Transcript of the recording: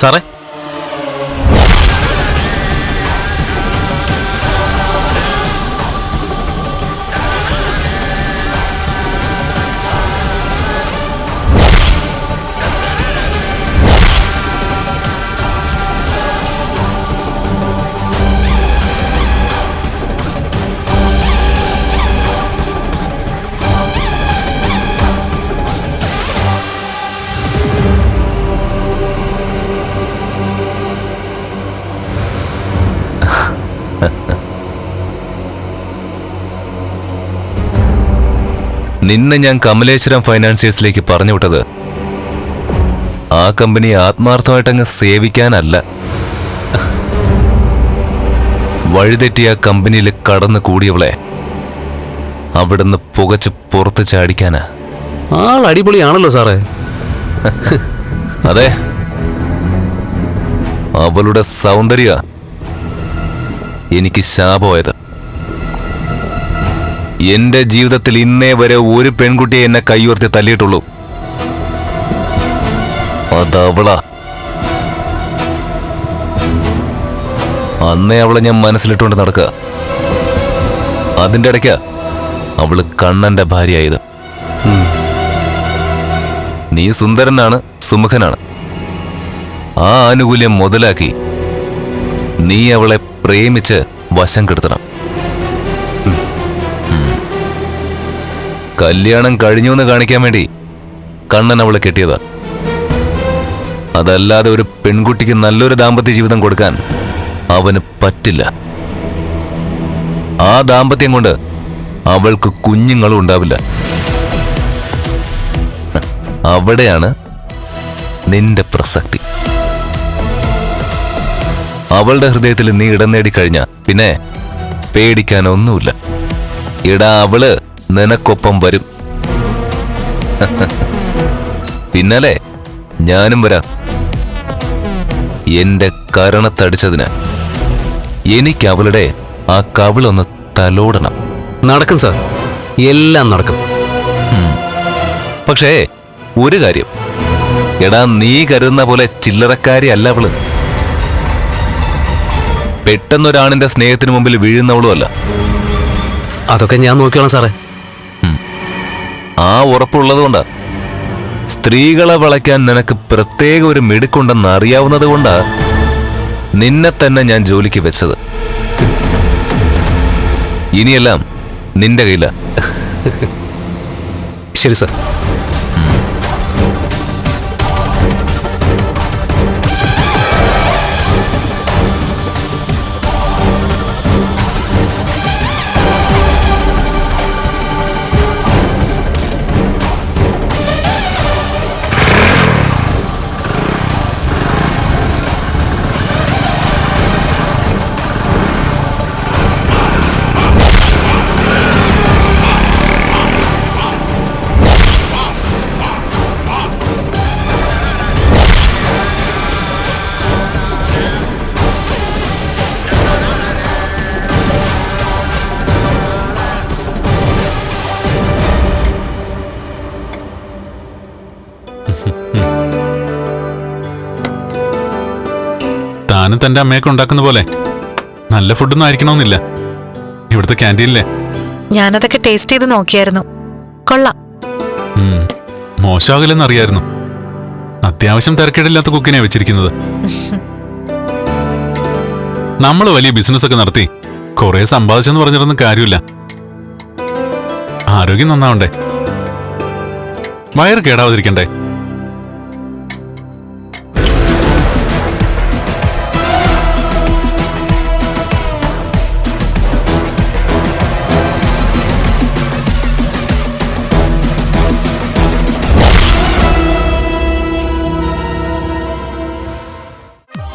സാറേ നിന്നെ ഞാൻ കമലേശ്വരം ഫൈനാൻസിയേഴ്സിലേക്ക് പറഞ്ഞു വിട്ടത് ആ കമ്പനി ആത്മാർത്ഥമായിട്ടങ്ങ് സേവിക്കാനല്ല. വഴിതെറ്റിയ ആ കമ്പനിയിൽ കടന്നു കൂടിയവളെ അവിടുന്ന് പുകച്ച് പുറത്ത് ചാടിക്കാനാ. ആൾ അടിപൊളിയാണല്ലോ സാറേ. അതെ. അവളുടെ സൗന്ദര്യ എനിക്ക് ശാപമായത്. എന്റെ ജീവിതത്തിൽ ഇന്നേ വരെ ഒരു പെൺകുട്ടിയെ എന്നെ കൈയുയർത്തി തല്ലിയിട്ടുള്ളൂ. അതവള. അന്നേ അവളെ ഞാൻ മനസ്സിലിട്ടുകൊണ്ട് നടക്കുക. അതിന്റെ ഇടയ്ക്ക് അവൾ കണ്ണന്റെ ഭാര്യയായത്. നീ സുന്ദരനാണ് സുമുഖനാണ്. ആ ആനുകൂല്യം മുതലാക്കി നീ അവളെ പ്രേമിച്ച് വശം കെടുത്തണം. കല്യാണം കഴിഞ്ഞു എന്ന് കാണിക്കാൻ വേണ്ടി കണ്ണൻ അവളെ കെട്ടിയതാ. അതല്ലാതെ ഒരു പെൺകുട്ടിക്ക് നല്ലൊരു ദാമ്പത്യ ജീവിതം കൊടുക്കാൻ അവന് പറ്റില്ല. ആ ദാമ്പത്യം കൊണ്ട് അവൾക്ക് കുഞ്ഞുങ്ങളും ഉണ്ടാവില്ല. അവിടെയാണ് നിന്റെ പ്രസക്തി. അവളുടെ ഹൃദയത്തിൽ നീ ഇടം നേടിക്കഴിഞ്ഞ പിന്നെ പേടിക്കാനൊന്നുമില്ല. ഇടാ അവൾ നിനക്കൊപ്പം വരും. പിന്നാലെ ഞാനും വരാം. എന്റെ കരണത്തടിച്ചതിന് എനിക്ക് അവളുടെ ആ കവിളൊന്ന് തലോടണം. നടക്കും സാർ. എല്ലാം നടക്കും. പക്ഷേ ഒരു കാര്യം. എടാ നീ കരുതുന്ന പോലെ ചില്ലറക്കാരി അല്ല അവൾ. പെട്ടെന്നൊരാണിന്റെ സ്നേഹത്തിന് മുമ്പിൽ വീഴുന്നവളും അല്ല. അതൊക്കെ ഞാൻ നോക്കിയോളാം സാറേ. ആ ഉറപ്പുള്ളത് കൊണ്ടാ സ്ത്രീകളെ വളയ്ക്കാൻ നിനക്ക് പ്രത്യേക ഒരു മിടുക്കുണ്ടെന്ന് അറിയാവുന്നത് കൊണ്ടാ നിന്നെ തന്നെ ഞാൻ ജോലിക്ക് വെച്ചത്. ഇനിയെല്ലാം നിന്റെ കയ്യില. ശരി സാർ. താനും തന്റെ അമ്മയൊക്കെ ഉണ്ടാക്കുന്ന പോലെ നല്ല ഫുഡൊന്നും ആയിരിക്കണമെന്നില്ല. ഇവിടുത്തെ ക്യാന്റീനിലെ ഞാനതൊക്കെ ടേസ്റ്റ് ചെയ്ത് നോക്കിയായിരുന്നു. കൊള്ളാം. മോശമാകില്ലെന്നറിയായിരുന്നു അത്യാവശ്യം തിരക്കേടില്ലാത്ത കുക്കിനെ വെച്ചിരിക്കുന്നത്. നമ്മൾ വലിയ ബിസിനസ് ഒക്കെ നടത്തി. കുറെ സമ്പാദിച്ചെന്ന് പറഞ്ഞിരുന്ന കാര്യമില്ല. ആരോഗ്യം നന്നാവണ്ടേ? വയറ് കേടാവാതിരിക്കണ്ടേ?